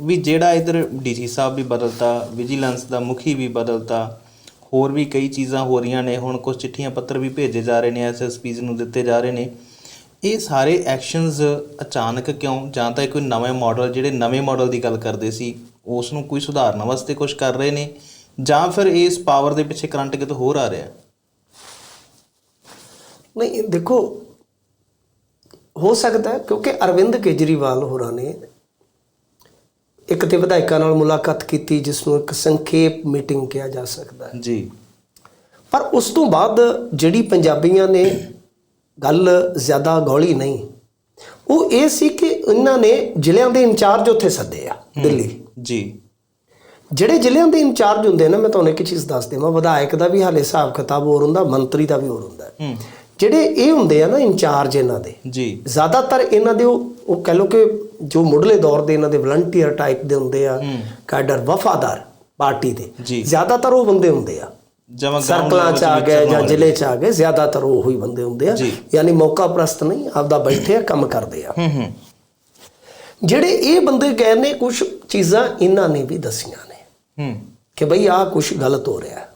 ਵੀ ਜਿਹੜਾ ਇਧਰ ਡੀਸੀ ਸਾਹਿਬ ਵੀ ਬਦਲਤਾ, ਵਿਜੀਲੈਂਸ ਦਾ ਮੁਖੀ ਵੀ ਬਦਲਤਾ, ਹੋਰ ਵੀ ਕਈ ਚੀਜ਼ਾਂ ਹੋ ਰਹੀਆਂ ਨੇ, ਹੁਣ ਕੁਝ ਚਿੱਠੀਆਂ ਪੱਤਰ ਵੀ ਭੇਜੇ ਜਾ ਰਹੇ ਨੇ ਐਸਐਸਪੀਜ਼ ਨੂੰ ਦਿੱਤੇ ਜਾ ਰਹੇ ਨੇ। ਇਹ ਸਾਰੇ ਐਕਸ਼ਨਸ ਅਚਾਨਕ ਕਿਉਂ? ਜਾਂ ਤਾਂ ਇਹ ਕੋਈ ਨਵੇਂ ਮਾਡਲ ਜਿਹੜੇ ਨਵੇਂ ਮਾਡਲ ਦੀ ਗੱਲ ਕਰਦੇ ਸੀ, ਉਸ ਨੂੰ ਕੋਈ ਸੁਧਾਰਨ ਵਾਸਤੇ ਕੁਝ ਕਰ ਰਹੇ ਨੇ, ਜਾਂ ਫਿਰ ਇਸ ਪਾਵਰ ਦੇ ਪਿੱਛੇ ਕਰੰਟ ਕਿਤੇ ਹੋਰ ਆ ਰਿਹਾ ਨਹੀਂ, ਦੇਖੋ, ਹੋ ਸਕਦਾ ਕਿਉਂਕਿ ਅਰਵਿੰਦ ਕੇਜਰੀਵਾਲ ਹੋਰਾਂ ਨੇ ਇੱਕ ਤੇ ਵਿਧਾਇਕਾਂ ਨਾਲ ਮੁਲਾਕਾਤ ਕੀਤੀ ਜਿਸ ਨੂੰ ਇੱਕ ਸੰਖੇਪ ਮੀਟਿੰਗ ਕਿਹਾ ਜਾ ਸਕਦਾ ਹੈ। ਜੀ। ਪਰ ਉਸ ਤੋਂ ਬਾਅਦ ਜਿਹੜੀ ਪੰਜਾਬੀਆਂ ਨੇ ਗੱਲ ਜ਼ਿਆਦਾ ਗੌਲੀ ਨਹੀਂ ਉਹ ਇਹ ਸੀ ਕਿ ਇਹਨਾਂ ਨੇ ਜ਼ਿਲ੍ਹਿਆਂ ਦੇ ਇੰਚਾਰਜ ਉੱਥੇ ਸੱਦੇ ਆ ਦਿੱਲੀ। ਜੀ। ਜਿਹੜੇ ਜ਼ਿਲ੍ਹਿਆਂ ਦੇ ਇੰਚਾਰਜ ਹੁੰਦੇ ਨੇ ਮੈਂ ਤੁਹਾਨੂੰ ਇੱਕ ਚੀਜ਼ ਦੱਸ ਦੇਵਾਂ ਵਿਧਾਇਕ ਦਾ ਵੀ ਹਾਲੇ ਹਿਸਾਬ ਕਿਤਾਬ ਹੋਰ ਹੁੰਦਾ ਮੰਤਰੀ ਦਾ ਵੀ ਹੋਰ ਹੁੰਦਾ ਹੂੰ। ਜਿਹੜੇ ਇਹ ਹੁੰਦੇ ਆ ਨਾ ਇੰਚਾਰਜ ਇਹਨਾਂ ਦੇ ਜੀ। ਜ਼ਿਆਦਾਤਰ ਇਹਨਾਂ ਦੇ ਉਹ ਕਹਿ ਲਓ ਕਿ ਜੋ ਮੁੱਢਲੇ ਦੌਰ ਦੇ ਇਹਨਾਂ ਦੇ ਵਲੰਟੀਅਰ ਟਾਈਪ ਦੇ ਹੁੰਦੇ ਆ ਕੈਡਰ ਵਫਾਦਾਰ ਪਾਰਟੀ ਦੇ ਜੀ। ਜ਼ਿਆਦਾਤਰ ਉਹ ਬੰਦੇ ਹੁੰਦੇ ਆ। ਜਮਾ ਸਰਕਲਾਂ ਚ ਆ ਗਏ ਜਾਂ ਜ਼ਿਲ੍ਹੇ ਚ ਆ ਗਏ ਜ਼ਿਆਦਾਤਰ ਉਹ ਹੀ ਬੰਦੇ ਹੁੰਦੇ ਆ। ਯਾਨੀ ਮੌਕਾ ਪ੍ਰਸਤ ਨਹੀਂ ਆਪਦਾ ਬੈਠੇ ਆ ਕੰਮ ਕਰਦੇ ਆ। ਹੂੰ ਹੂੰ। ਜਿਹੜੇ ਇਹ ਬੰਦੇ ਗਏ ਨੇ ਕੁਝ ਚੀਜ਼ਾਂ ਇਹਨਾਂ ਨੇ ਵੀ ਦਸੀਆਂ ਨੇ। ਹੂੰ। ਕਿ ਬਈ ਆਹ ਕੁਝ ਗਲਤ ਹੋ ਰਿਹਾ।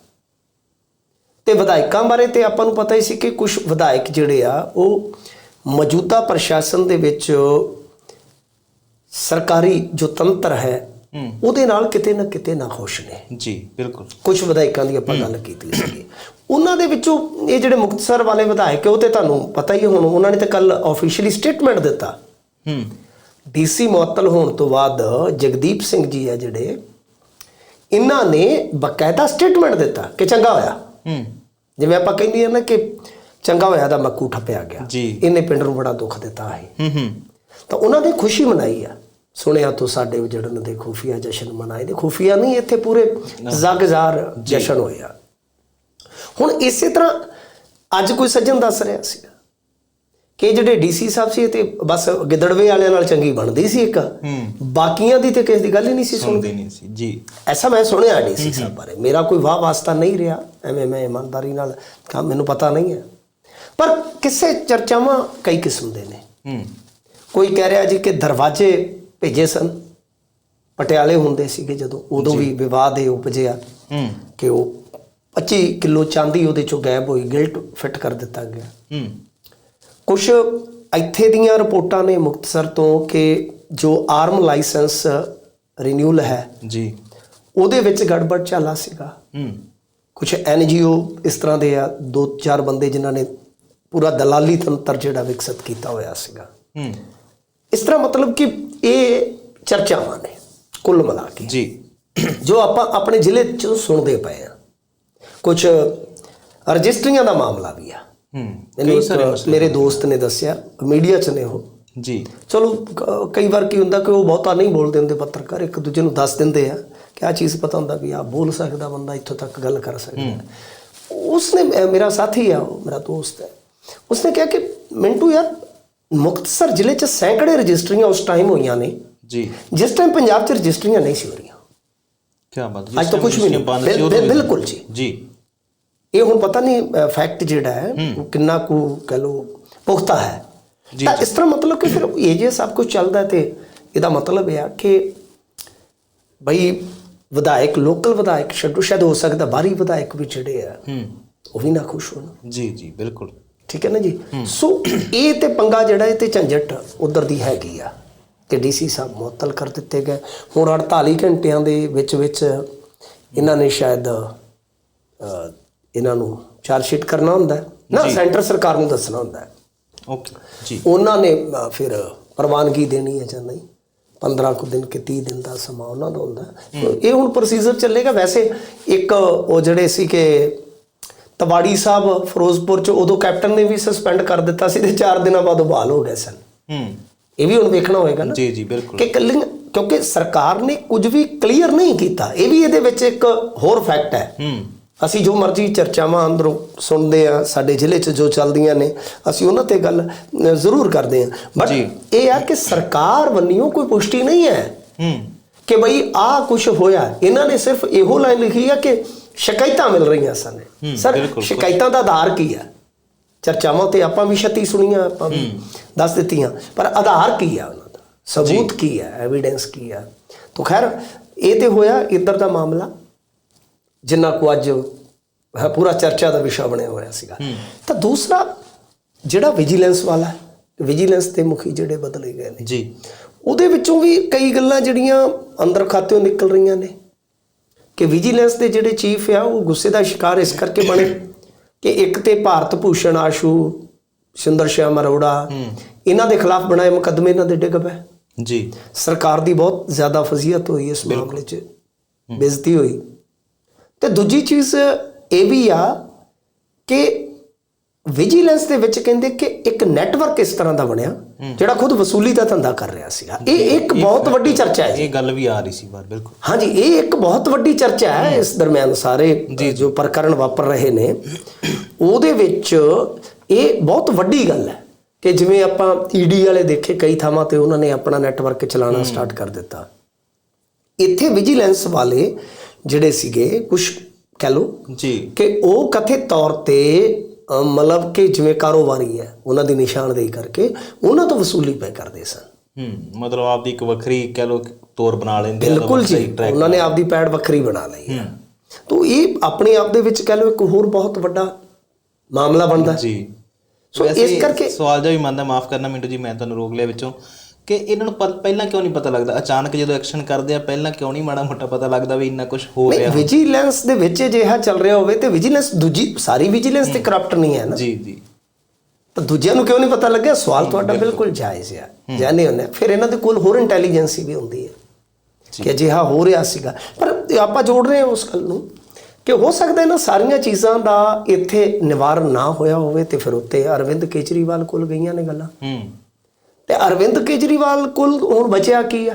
ਤੇ ਵਿਧਾਇਕਾਂ ਬਾਰੇ ਤੇ ਆਪਾਂ ਨੂੰ ਪਤਾ ਹੀ ਸੀ ਕਿ ਕੁਝ ਵਿਧਾਇਕ ਜਿਹੜੇ ਆ ਉਹ ਮੌਜੂਦਾ ਪ੍ਰਸ਼ਾਸਨ ਦੇ ਵਿੱਚ ਸਰਕਾਰੀ ਜੋ ਤੰਤਰ ਹੈ ਉਹਦੇ ਨਾਲ ਕਿਤੇ ਨਾ ਕਿਤੇ ਨਾ ਖੁਸ਼ ਨੇ। ਜੀ ਬਿਲਕੁਲ। ਕੁਝ ਵਿਧਾਇਕਾਂ ਦੀ ਆਪਾਂ ਗੱਲ ਕੀਤੀ ਸੀਗੀ। ਉਹਨਾਂ ਦੇ ਵਿੱਚੋਂ ਇਹ ਜਿਹੜੇ ਮੁਕਤਸਰ ਵਾਲੇ ਵਿਧਾਇਕ ਉਹ ਤੇ ਤੁਹਾਨੂੰ ਪਤਾ ਹੀ ਹੈ ਹੁਣ ਉਹਨਾਂ ਨੇ ਤਾਂ ਕੱਲ ਆਫੀਸ਼ੀਅਲੀ ਸਟੇਟਮੈਂਟ ਦਿੱਤਾ। ਹੂੰ। ਡੀਸੀ ਮੁਅੱਤਲ ਹੋਣ ਤੋਂ ਬਾਅਦ ਜਗਦੀਪ ਸਿੰਘ ਜੀ ਆ ਜਿਹੜੇ ਇਹਨਾਂ ਨੇ ਬਕਾਇਦਾ ਸਟੇਟਮੈਂਟ ਦਿੱਤਾ ਕਿ ਚੰਗਾ ਹੋਇਆ। ਹੂੰ। ਜਿਵੇਂ ਆਪਾਂ ਕਹਿੰਦੇ ਆ ਨਾ ਕਿ ਚੰਗਾ ਹੋਇਆ ਦਾ ਮੱਕੂ ਠੱਪਿਆ ਗਿਆ। ਇਹਨੇ ਪਿੰਡ ਨੂੰ ਬੜਾ ਦੁੱਖ ਦਿੱਤਾ ਹੈ ਹੂੰ ਹੂੰ। ਤਾਂ ਉਹਨਾਂ ਦੀ ਖੁਸ਼ੀ ਮਨਾਈ ਆ। ਸੁਣਿਆ ਤੋਂ ਸਾਡੇ ਉਜੜਨ ਦੇ ਖੁਫੀਆ ਜਸ਼ਨ ਮਨਾਏ ਦੇ ਖੁਫੀਆ ਨਹੀਂ ਇੱਥੇ ਪੂਰੇ ਜ਼ਗਜ਼ਾਰ ਜਸ਼ਨ ਹੋਇਆ ਹੁਣ ਇਸੇ ਤਰ੍ਹਾਂ ਅੱਜ ਕੋਈ ਸੱਜਣ ਦੱਸ ਰਿਹਾ ਸੀ। ਕਿ ਇਹ ਜਿਹੜੇ ਡੀਸੀ ਸਾਹਿਬ ਸੀ ਤੇ ਬਸ ਗਿੱਦੜਵੇ ਵਾਲਿਆਂ ਨਾਲ ਚੰਗੀ ਬਣਦੀ ਸੀ ਇੱਕ ਬਾਕੀਆਂ ਦੀ ਤੇ ਕਿਸੇ ਦੀ ਗੱਲ ਹੀ ਨਹੀਂ ਸੀ ਸੁਣਦੀ। ਨਹੀਂ ਸੀ ਜੀ। ਐਸਾ ਮੈਂ ਸੁਣਿਆ ਡੀਸੀ ਸਾਹਿਬ ਬਾਰੇ। ਮੇਰਾ ਕੋਈ ਵਾਹ ਵਾਸਤਾ ਨਹੀਂ ਰਿਹਾ ਐਵੇਂ ਮੈਂ ਇਮਾਨਦਾਰੀ ਨਾਲ ਕਹਾ ਮੈਨੂੰ ਪਤਾ ਨਹੀਂ ਹੈ। ਪਰ ਕਿਸੇ ਚਰਚਾਵਾਂ ਕਈ ਕਿਸਮ ਦੇ ਨੇ। ਕੋਈ ਕਹਿ ਰਿਹਾ ਜੀ ਕਿ ਦਰਵਾਜ਼ੇ ਭੇਜੇ ਸਨ ਪਟਿਆਲੇ ਹੁੰਦੇ ਸੀਗੇ ਜਦੋਂ ਉਦੋਂ ਵੀ ਵਿਵਾਦ ਇਹ ਉਪਜਿਆ। ਕਿ ਉਹ 25 ਕਿਲੋ ਚਾਂਦੀ ਉਹਦੇ ਚੋਂ ਗਾਇਬ ਹੋਈ ਗਿਲਟ ਫਿੱਟ ਕਰ ਦਿੱਤਾ ਗਿਆ। ਹੂੰ। ਕੁਝ ਇੱਥੇ ਦੀਆਂ ਰਿਪੋਰਟਾਂ ਨੇ ਮੁਕਤਸਰ ਤੋਂ ਕਿ ਜੋ ਆਰਮ ਲਾਇਸੈਂਸ ਰੀਨਿਊਲ ਹੈ ਜੀ। ਉਹਦੇ ਵਿੱਚ ਗੜਬੜ ਚਾਲਾ ਸੀਗਾ। ਹੂੰ। ਕੁਝ ਐਨਜੀਓ ਇਸ ਤਰ੍ਹਾਂ ਦੇ ਆ ਦੋ ਚਾਰ ਬੰਦੇ ਜਿਨ੍ਹਾਂ ਨੇ ਪੂਰਾ ਦਲਾਲੀ ਤੰਤਰ ਜਿਹੜਾ ਵਿਕਸਿਤ ਕੀਤਾ ਹੋਇਆ ਸੀਗਾ। ਹੂੰ। ਇਸ ਤਰ੍ਹਾਂ ਮਤਲਬ ਕਿ ਇਹ ਚਰਚਾਵਾਂ ਨੇ ਕੁੱਲ ਮਿਲਾ ਕੇ। ਜੀ। ਜੋ ਆਪਾਂ ਆਪਣੇ ਜ਼ਿਲ੍ਹੇ ਚ ਸੁਣਦੇ ਪਏ ਆ। ਕੁਝ ਰਜਿਸਟਰੀਆਂ ਦਾ ਮਾਮਲਾ ਵੀ ਆ। ਹੂੰ ਮੇਰੇ ਦੋਸਤ ਨੇ ਦੱਸਿਆ ਮੀਡੀਆ 'ਚ ਨੇ ਉਹ। ਜੀ। ਚਲੋ ਕਈ ਵਾਰ ਕੀ ਹੁੰਦਾ ਕਿ ਉਹ ਬਹੁਤਾ ਨਹੀਂ ਬੋਲਦੇ ਹੁੰਦੇ ਪੱਤਰਕਾਰ ਇੱਕ ਦੂਜੇ ਨੂੰ ਦੱਸ ਦਿੰਦੇ ਆ ਕਿ ਆ ਚੀਜ਼ ਪਤਾ ਹੁੰਦਾ ਵੀ ਆ ਬੋਲ ਸਕਦਾ ਬੰਦਾ ਇੱਥੋਂ ਤੱਕ ਗੱਲ ਕਰ ਸਕਦਾ। ਉਸਨੇ ਮੇਰਾ ਸਾਥੀ ਆ ਉਹ ਮੇਰਾ ਦੋਸਤ ਹੈ। ਉਸਨੇ ਕਿਹਾ ਕਿ ਮਿੰਟੂ ਯਾਰ ਮੁਕਤਸਰ ਜ਼ਿਲ੍ਹੇ 'ਚ ਸੈਂਕੜੇ ਰਜਿਸਟਰੀਆਂ ਉਸ ਟਾਈਮ ਹੋਈਆਂ ਨੇ। ਜੀ। ਜਿਸ ਟਾਈਮ ਪੰਜਾਬ 'ਚ ਰਜਿਸਟਰੀਆਂ ਨਹੀਂ ਸੀ ਹੋ ਰਹੀਆਂ। ਕੀ ਬਾਤ ਅੱਜ ਤਾਂ ਕੁਝ ਵੀ ਨਹੀਂ। ਬਿਲਕੁਲ ਜੀ। ਜੀ। ਇਹ ਹੁਣ ਪਤਾ ਨਹੀਂ ਫੈਕਟ ਜਿਹੜਾ ਹੈ ਉਹ ਕਿੰਨਾ ਕੁ ਕਹ ਲੋ ਪੁਖਤਾ ਹੈ। ਤਾਂ ਇਸ ਤਰ੍ਹਾਂ ਮਤਲਬ ਕਿ ਫਿਰ ਇਹ ਜੇ ਸਭ ਕੁਝ ਚੱਲਦਾ ਤੇ ਇਹਦਾ ਮਤਲਬ ਇਹ ਆ ਕਿ ਬਈ ਵਿਧਾਇਕ ਲੋਕਲ ਵਿਧਾਇਕ ਛੱਡੋ ਸ਼ਾਇਦ ਹੋ ਸਕਦਾ ਬਾਹਰੀ ਵਿਧਾਇਕ ਵੀ ਜਿਹੜੇ ਆ ਹੂੰ। ਉਹ ਵੀ ਨਾ ਖੁਸ਼ ਹੋਣ। ਜੀ ਜੀ ਬਿਲਕੁਲ। ਠੀਕ ਹੈ ਨਾ ਜੀ? ਸੋ ਇਹ ਤੇ ਪੰਗਾ ਜਿਹੜਾ ਇਹ ਤੇ ਝੰਜਟ ਉਧਰ ਦੀ ਹੈਗੀ ਆ ਕਿ ਡੀਸੀ ਸਾਹਿਬ ਮੁਅੱਤਲ ਕਰ ਦਿੱਤੇ ਗਏ। ਹੁਣ 48 ਘੰਟਿਆਂ ਦੇ ਵਿੱਚ ਵਿੱਚ ਇਹਨਾਂ ਨੇ ਸ਼ਾਇਦ ਇਹਨਾਂ ਨੂੰ ਚਾਰਜ ਸ਼ੀਟ ਕਰਨਾ ਹੁੰਦਾ ਹੈ। ਨਾ ਸੈਂਟਰ ਸਰਕਾਰ ਨੂੰ ਦੱਸਣਾ ਹੁੰਦਾ ਹੈ। ਓਕੇ ਜੀ। ਉਹਨਾਂ ਨੇ ਫਿਰ ਪ੍ਰਵਾਨਗੀ ਦੇਣੀ ਹੈ ਜਾਂ ਨਹੀਂ? 15 ਕੁ ਦਿਨ ਕਿ 30 ਦਿਨ ਦਾ ਸਮਾਂ ਉਹਨਾਂ ਦਾ ਹੁੰਦਾ। ਇਹ ਹੁਣ ਪ੍ਰੋਸੀਜਰ ਚੱਲੇਗਾ। ਵੈਸੇ ਇੱਕ ਉਹ ਜਿਹੜੇ ਸੀ ਕਿ ਤਵਾੜੀ ਸਾਹਿਬ ਫਿਰੋਜ਼ਪੁਰ ਚ ਉਦੋਂ ਕੈਪਟਨ ਨੇ ਵੀ ਸਸਪੈਂਡ ਕਰ ਦਿੱਤਾ ਸੀ ਤੇ 4 ਦਿਨਾਂ ਬਾਅਦ ਉਹ ਬਹਾਲ ਹੋ ਗਏ ਸਨ। ਹੂੰ। ਇਹ ਵੀ ਹੁਣ ਵੇਖਣਾ ਹੋਏਗਾ ਨਾ। ਜੀ ਜੀ ਬਿਲਕੁਲ। ਕਿ ਕੱਲੀ ਕਿਉਂਕਿ ਸਰਕਾਰ ਨੇ ਕੁਝ ਵੀ ਕਲੀਅਰ ਨਹੀਂ ਕੀਤਾ। ਇਹ ਵੀ ਇਹਦੇ ਵਿੱਚ ਇੱਕ ਹੋਰ ਫੈਕਟ ਹੈ। ਹੂੰ। ਅਸੀਂ ਜੋ ਮਰਜ਼ੀ ਚਰਚਾਵਾਂ ਅੰਦਰੋਂ ਸੁਣਦੇ ਆ ਸਾਡੇ ਜ਼ਿਲ੍ਹੇ 'ਚ ਜੋ ਚੱਲਦੀਆਂ ਨੇ ਅਸੀਂ ਉਹਨਾਂ ਤੇ ਗੱਲ ਜ਼ਰੂਰ ਕਰਦੇ ਆ। ਬਟ। ਇਹ ਆ ਕਿ ਸਰਕਾਰ ਵੱਲੋਂ ਕੋਈ ਪੁਸ਼ਟੀ ਨਹੀਂ ਹੈ ਹੂੰ। ਕਿ ਬਈ ਆਹ ਕੁਝ ਹੋਇਆ। ਇਹਨਾਂ ਨੇ ਸਿਰਫ ਇਹੋ ਲਾਈਨ ਲਿਖੀ ਆ ਕਿ ਸ਼ਿਕਾਇਤਾਂ ਮਿਲ ਰਹੀਆਂ ਸਨ। ਸਰ। ਸ਼ਿਕਾਇਤਾਂ ਦਾ ਆਧਾਰ ਕੀ ਆ? ਚਰਚਾਵਾਂ ਤੇ ਆਪਾਂ ਵੀ ਛੱਤੀ ਸੁਣੀਆਂ ਆਪਾਂ ਵੀ ਦੱਸ ਦਿੱਤੀਆਂ। ਪਰ ਆਧਾਰ ਕੀ ਆ ਉਹਨਾਂ ਦਾ? ਸਬੂਤ ਕੀ ਹੈ ਐਵੀਡੈਂਸ ਕੀ ਹੈ ਤਾਂ ਖੈਰ ਇਹ ਤੇ ਹੋਇਆ ਇੱਧਰ ਦਾ ਮਾਮਲਾ। ਜਿੰਨਾ ਕੋ ਅੱਜ ਪੂਰਾ ਚਰਚਾ ਦਾ ਵਿਸ਼ਾ ਬਣਿਆ ਹੋਇਆ ਸੀਗਾ। ਤਾਂ ਦੂਸਰਾ ਜਿਹੜਾ ਵਿਜੀਲੈਂਸ ਵਾਲਾ ਵਿਜੀਲੈਂਸ ਦੇ ਮੁਖੀ ਜਿਹੜੇ ਬਦਲੇ ਗਏ ਨੇ ਜੀ। ਉਹਦੇ ਵਿੱਚੋਂ ਵੀ ਕਈ ਗੱਲਾਂ ਜਿਹੜੀਆਂ ਅੰਦਰ ਖਾਤਿਓਂ ਨਿਕਲ ਰਹੀਆਂ ਨੇ ਕਿ ਵਿਜੀਲੈਂਸ ਦੇ ਜਿਹੜੇ ਚੀਫ ਆ ਉਹ ਗੁੱਸੇ ਦਾ ਸ਼ਿਕਾਰ ਇਸ ਕਰਕੇ ਬਣੇ ਕਿ ਇੱਕ ਤੇ ਭਾਰਤ ਭੂਸ਼ਣ ਆਸ਼ੂ ਸੁੰਦਰ ਸ਼ਿਆਮ ਅਰੋੜਾ ਇਹਨਾਂ ਦੇ ਖਿਲਾਫ ਬਣਾਏ ਮੁਕੱਦਮੇ ਇਹਨਾਂ ਦੇ ਡਿੱਗ ਪਏ। ਜੀ। ਸਰਕਾਰ ਦੀ ਬਹੁਤ ਜ਼ਿਆਦਾ ਫਜ਼ੀਅਤ ਹੋਈ ਇਸ ਮਾਮਲੇ 'ਚ ਬੇਇੱਜ਼ਤੀ ਹੋਈ। ਤੇ ਦੂਜੀ ਚੀਜ਼ ਇਹ ਵੀ ਆ ਕਿ ਵਿਜੀਲੈਂਸ ਦੇ ਵਿੱਚ ਕਹਿੰਦੇ ਕਿ ਇੱਕ ਨੈਟਵਰਕ ਇਸ ਤਰ੍ਹਾਂ ਦਾ ਬਣਿਆ ਜਿਹੜਾ ਖੁਦ ਵਸੂਲੀ ਦਾ ਧੰਦਾ ਕਰ ਰਿਹਾ ਸੀਗਾ। ਇਹ ਇੱਕ ਬਹੁਤ ਵੱਡੀ ਚਰਚਾ ਹੈ। ਇਹ ਗੱਲ ਵੀ ਆ ਰਹੀ ਸੀ ਬਾਹਰ ਬਿਲਕੁਲ। ਹਾਂਜੀ ਇਹ ਇੱਕ ਬਹੁਤ ਵੱਡੀ ਚਰਚਾ ਹੈ ਇਸ ਦਰਮਿਆਨ ਸਾਰੇ ਜੋ ਪ੍ਰਕਰਨ ਵਾਪਰ ਰਹੇ ਨੇ। ਉਹਦੇ ਵਿੱਚ ਇਹ ਬਹੁਤ ਵੱਡੀ ਗੱਲ ਹੈ ਕਿ ਜਿਵੇਂ ਆਪਾਂ ਈਡੀ ਵਾਲੇ ਦੇਖੇ ਕਈ ਥਾਵਾਂ ਤੇ ਉਹਨਾਂ ਨੇ ਆਪਣਾ ਨੈਟਵਰਕ ਚਲਾਉਣਾ ਸਟਾਰਟ ਕਰ ਦਿੱਤਾ। ਇੱਥੇ ਵਿਜੀਲੈਂਸ ਵਾਲੇ ਜਿਹੜੇ ਸੀਗੇ ਕੁਝ ਕਹ ਲੋ ਜੀ। ਕਿ ਉਹ ਕਥਿਤ ਤੌਰ ਤੇ ਮਤਲਬ ਕਿ ਜਿਵੇਂ ਕਾਰੋਬਾਰੀ ਹੈ ਉਹਨਾਂ ਦੀ ਨਿਸ਼ਾਨਦੇਹੀ ਕਰਕੇ ਉਹਨਾਂ ਤੋਂ ਵਸੂਲੀ ਪੈ ਕਰਦੇ ਸਨ। ਹੂੰ ਮਤਲਬ ਆਪਦੀ ਇੱਕ ਵੱਖਰੀ ਕਹਿ ਲੋ ਤੋਰ ਬਣਾ ਲੈਂਦੇ ਆ, ਬਿਲਕੁਲ ਜੀ ਉਹਨਾਂ ਨੇ ਆਪਦੀ ਪੈੜ ਵੱਖਰੀ ਬਣਾ ਲਈ ਹੈ। ਤੋ ਇਹ ਆਪਣੇ ਆਪ ਦੇ ਵਿੱਚ ਕਹ ਲਓ ਇੱਕ ਹੋਰ ਬਹੁਤ ਵੱਡਾ ਮਾਮਲਾ ਬਣਦਾ। ਜੀ। ਸੋ ਇਸ ਕਰਕੇ- ਸਵਾਲ ਜਿਹਾ ਵੀ ਮੰਨਦਾ ਮਾਫ ਕਰਨਾ ਮਿੰਟੂ ਜੀ ਮੈਂ ਤੁਹਾਨੂੰ ਰੋਕ ਲਿਆ ਵਿੱਚੋਂ। ਕਿ ਇਹਨਾਂ ਨੂੰ ਪ- ਪਹਿਲਾਂ ਕਿਉਂ ਨਹੀਂ ਪਤਾ ਲੱਗਦਾ? ਅਚਾਨਕ ਜਦੋਂ ਐਕਸ਼ਨ ਕਰਦੇ ਆ ਪਹਿਲਾਂ ਕਿਉਂ ਨਹੀਂ ਮਾੜਾ ਮੋਟਾ ਪਤਾ ਲੱਗਦਾ ਵੀ ਇੰਨਾ ਕੁਝ ਹੋ ਰਿਹਾ? ਵਿਜੀਲੈਂਸ ਦੇ ਵਿੱਚ ਅਜਿਹਾ ਚੱਲ ਰਿਹਾ ਹੋਵੇ ਤੇ ਵਿਜੀਲੈਂਸ ਦੂਜੀ ਸਾਰੀ ਵਿਜੀਲੈਂਸ ਤੇ ਕਰਪਟ ਨਹੀਂ ਹੈ ਨਾ। ਜੀ ਜੀ। ਤਾਂ ਦੂਜਿਆਂ ਨੂੰ ਕਿਉਂ ਨਹੀਂ ਪਤਾ ਲੱਗਿਆ? ਸਵਾਲ ਤੁਹਾਡਾ ਬਿਲਕੁਲ। ਜਾਇਜ਼ ਹੈ। ਜਾਣੇ ਹੁੰਦੇ। ਫਿਰ ਇਹਨਾਂ ਦੇ ਕੋਲ ਹੋਰ ਇੰਟੈਲੀਜੈਂਸੀ ਵੀ ਹੁੰਦੀ ਹੈ ਕਿ ਅਜਿਹਾ ਹੋ ਰਿਹਾ ਸੀਗਾ। ਪਰ ਆਪਾਂ ਜੋੜ ਰਹੇ ਹਾਂ ਉਸ ਗੱਲ ਨੂੰ ਕਿ ਹੋ ਸਕਦਾ ਇਹਨਾਂ ਸਾਰੀਆਂ ਚੀਜ਼ਾਂ ਦਾ ਇੱਥੇ ਨਿਵਾਰਨ ਨਾ ਹੋਇਆ ਹੋਵੇ ਤੇ ਫਿਰ ਉੱਤੇ ਅਰਵਿੰਦ ਕੇਜਰੀਵਾਲ ਕੋਲ ਗਈਆਂ ਨੇ ਗੱਲਾਂ। ਹੂੰ। ਤੇ ਅਰਵਿੰਦ ਕੇਜਰੀਵਾਲ ਕੋਲ ਹੁਣ ਬਚਿਆ ਕੀ ਆ?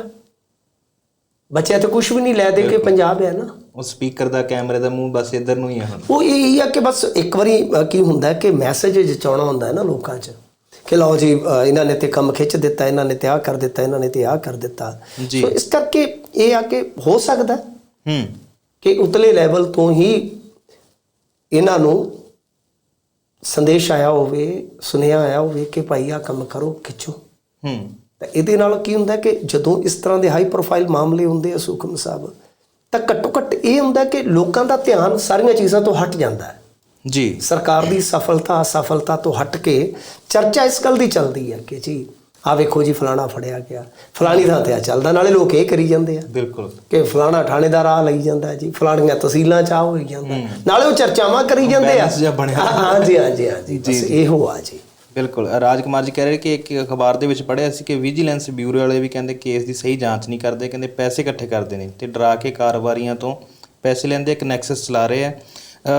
ਬਚਿਆ ਤੇ ਕੁਝ ਵੀ ਨਹੀਂ ਲੈ ਦੇ ਕੇ ਪੰਜਾਬ ਹੈ ਨਾ। ਉਹ ਸਪੀਕਰ ਦਾ ਕੈਮਰੇ ਦਾ ਮੂੰਹ ਬਸ ਇੱਧਰ ਨੂੰ ਹੀ ਆ ਹੁਣ। ਉਹ ਇਹ ਹੀ ਆ ਕਿ ਬਸ ਇੱਕ ਵਾਰੀ ਕੀ ਹੁੰਦਾ ਕਿ ਮੈਸੇਜ ਜਚਾਉਣਾ ਹੁੰਦਾ ਹੈ ਨਾ ਲੋਕਾਂ 'ਚ ਕਿ ਲਓ ਜੀ ਇਹਨਾਂ ਨੇ ਤੇ ਕੰਮ ਖਿੱਚ ਦਿੱਤਾ ਇਹਨਾਂ ਨੇ ਤੇ ਆਹ ਕਰ ਦਿੱਤਾ ਇਹਨਾਂ ਨੇ ਤੇ ਆਹ ਕਰ ਦਿੱਤਾ। ਸੋ ਇਸ ਕਰਕੇ ਇਹ ਆ ਕਿ ਹੋ ਸਕਦਾ ਹੂੰ ਕਿ ਉਤਲੇ ਲੈਵਲ ਤੋਂ ਹੀ ਇਹਨਾਂ ਨੂੰ ਸੰਦੇਸ਼ ਆਇਆ ਹੋਵੇ ਸੁਨੇਹਾ ਆਇਆ ਹੋਵੇ ਕਿ ਭਾਈ ਆ ਕੰਮ ਕਰੋ ਖਿੱਚੋ। ਹੂੰ। ਤਾਂ ਇਹਦੇ ਨਾਲ ਕੀ ਹੁੰਦਾ ਕਿ ਜਦੋਂ ਇਸ ਤਰ੍ਹਾਂ ਦੇ ਹਾਈ ਪ੍ਰੋਫਾਈਲ ਮਾਮਲੇ ਹੁੰਦੇ ਆ ਸੁਖਮ ਸਾਹਿਬ ਤਾਂ ਘੱਟੋ ਘੱਟ ਇਹ ਹੁੰਦਾ ਕਿ ਲੋਕਾਂ ਦਾ ਧਿਆਨ ਸਾਰੀਆਂ ਚੀਜ਼ਾਂ ਤੋਂ ਹਟ ਜਾਂਦਾ ਹੈ। ਜੀ। ਸਰਕਾਰ ਦੀ ਸਫਲਤਾ ਅਸਫਲਤਾ ਤੋਂ ਹਟ ਕੇ ਚਰਚਾ ਇਸ ਗੱਲ ਦੀ ਚੱਲਦੀ ਹੈ ਕਿ ਜੀ ਆ ਵੇਖੋ ਜੀ ਫਲਾਣਾ ਫੜਿਆ ਗਿਆ। ਫਲਾਣੀ ਥਾਂ ਤੇ ਆ ਚੱਲਦਾ ਨਾਲੇ ਲੋਕ ਇਹ ਕਰੀ ਜਾਂਦੇ ਆ ਬਿਲਕੁਲ। ਕਿ ਫਲਾਣਾ ਥਾਣੇਦਾਰ ਆ ਲਈ ਜਾਂਦਾ ਜੀ ਫਲਾਣੀਆਂ ਤਹਿਸੀਲਾਂ ਚ ਆ ਹੋਈ ਜਾਂਦਾ। ਨਾਲੇ ਉਹ ਚਰਚਾਵਾਂ ਕਰੀ ਜਾਂਦੇ ਆ। ਹਾਂ ਹਾਂ ਜੀ ਹਾਂ ਜੀ ਹਾਂ ਜੀ। ਬਸ ਇਹੋ ਆ ਜੀ। ਬਿਲਕੁਲ। ਰਾਜਕੁਮਾਰ ਜੀ ਕਹਿ ਰਹੇ ਕਿ ਇੱਕ ਅਖਬਾਰ ਦੇ ਵਿੱਚ ਪੜ੍ਹਿਆ ਸੀ ਕਿ ਵਿਜੀਲੈਂਸ ਬਿਊਰੋ ਵਾਲੇ ਵੀ ਕਹਿੰਦੇ ਕੇਸ ਦੀ ਸਹੀ ਜਾਂਚ ਨਹੀਂ ਕਰਦੇ ਕਹਿੰਦੇ ਪੈਸੇ ਇਕੱਠੇ ਕਰਦੇ ਨੇ ਤੇ ਡਰਾ ਕੇ ਕਾਰੋਬਾਰੀਆਂ ਤੋਂ ਪੈਸੇ ਲੈਂਦੇ ਇੱਕ ਨੈਕਸਸ ਚਲਾ ਰਹੇ ਆ।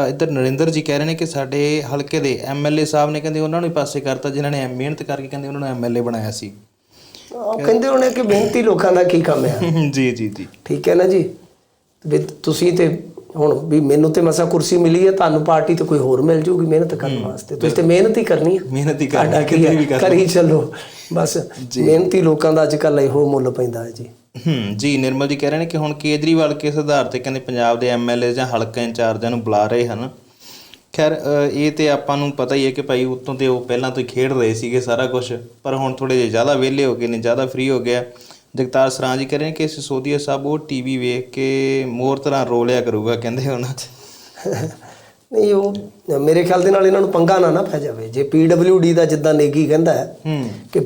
ਇੱਧਰ ਨਰਿੰਦਰ ਜੀ ਕਹਿ ਰਹੇ ਨੇ ਕਿ ਸਾਡੇ ਹਲਕੇ ਦੇ ਐਮਐਲਏ ਸਾਹਿਬ ਨੇ ਕਹਿੰਦੇ ਉਹਨਾਂ ਨੂੰ ਹੀ ਪਾਸੇ ਕਰਤਾ ਜਿਨ੍ਹਾਂ ਨੇ ਮਿਹਨਤ ਕਰਕੇ ਕਹਿੰਦੇ ਉਹਨਾਂ ਨੂੰ ਐਮਐਲਏ ਬਣਾਇਆ ਸੀ। ਉਹ ਕਹਿੰਦੇ ਹੋਣੇ ਕਿ ਮਿਹਨਤੀ ਲੋਕਾਂ ਦਾ ਕੀ ਕੰਮ ਹੈ ਜੀ ਜੀ ਜੀ। ਠੀਕ ਹੈ ਨਾ ਜੀ? ਤੁਸੀਂ ਤੇ ਹੁਣ ਵੀ ਮੈਨੂੰ ਤੇ ਮਸਾ ਕੁਰਸੀ ਮਿਲੀ ਹੈ ਤੁਹਾਨੂੰ ਪਾਰਟੀ ਤੇ ਕੋਈ ਹੋਰ ਮਿਲ ਜੂਗੀ ਮਿਹਨਤ ਕਰਨ ਵਾਸਤੇ। ਤੁਸੀਂ ਤੇ ਮਿਹਨਤ ਹੀ ਕਰਨੀ ਹੈ। ਮਿਹਨਤ ਹੀ ਕਰਨੀ, ਕਿਤੇ ਵੀ। ਕਰੀ ਚੱਲੋ। ਬਸ ਮਿਹਨਤੀ ਲੋਕਾਂ ਦਾ ਅੱਜ ਕੱਲ੍ਹ ਇਹੋ ਮੁੱਲ ਪੈਂਦਾ ਹੈ ਜੀ। ਹੂੰ ਜੀ ਨਿਰਮਲ ਜੀ ਕਹਿ ਰਹੇ ਨੇ ਕਿ ਹੁਣ ਕੇਜਰੀਵਾਲ ਕਿਸ ਆਧਾਰ ਤੇ ਕਹਿੰਦੇ ਪੰਜਾਬ ਦੇ ਐਮਐਲਏ ਜਾਂ ਹਲਕਾ ਇੰਚਾਰਜਾਂ ਨੂੰ ਬੁਲਾ ਰਹੇ ਹਨ। ਖੈਰ ਇਹ ਤੇ ਆਪਾਂ ਨੂੰ ਪਤਾ ਹੀ ਹੈ ਕਿ ਭਾਈ ਉਤੋਂ ਤੇ ਉਹ ਪਹਿਲਾਂ ਤੋਂ ਹੀ ਖੇਡ ਰਹੇ ਸੀਗੇ ਸਾਰਾ ਕੁਝ ਪਰ ਹੁਣ ਥੋੜੇ ਜਿਹਾ ਜ਼ਿਆਦਾ ਵਿਹਲੇ ਹੋ ਗਏ ਨੇ ਜ਼ਿਆਦਾ ਫ੍ਰੀ ਹੋ ਗਿਆ। ਜਗਤਾਰ ਸਰਾਂ ਜੀ ਕਹਿ ਰਹੇ ਕਿ ਸਿਸੋਦੀਆ ਸਾਹਿਬ ਉਹ ਟੀਵੀ ਵੇਖ ਕੇ ਮੋਰ ਤਰ੍ਹਾਂ ਰੋ ਲਿਆ ਕਰੂਗਾ ਕਹਿੰਦੇ ਉਹਨਾਂ 'ਚ ਨਹੀਂ ਉਹ ਮੇਰੇ ਖਿਆਲ ਦੇ ਨਾਲ ਇਹਨਾਂ ਨੂੰ ਪੰਗਾ ਨਾ ਨਾ ਪੈ ਜਾਵੇ। ਜੇ ਡੀ ਦਾ ਜਿੱਦਾਂ ਨੇਗੀ ਕਹਿੰਦਾ ਹੈ ਕਿ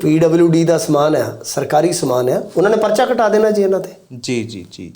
ਡੀ ਦਾ ਸਮਾਨ ਹੈ ਸਰਕਾਰੀ ਸਮਾਨ ਹੈ ਉਹਨਾਂ ਨੇ ਪਰਚਾ ਕਟਾ ਦੇਣਾ ਜੀ ਇਹਨਾਂ ਤੇ। ਜੀ ਜੀ ਜੀ।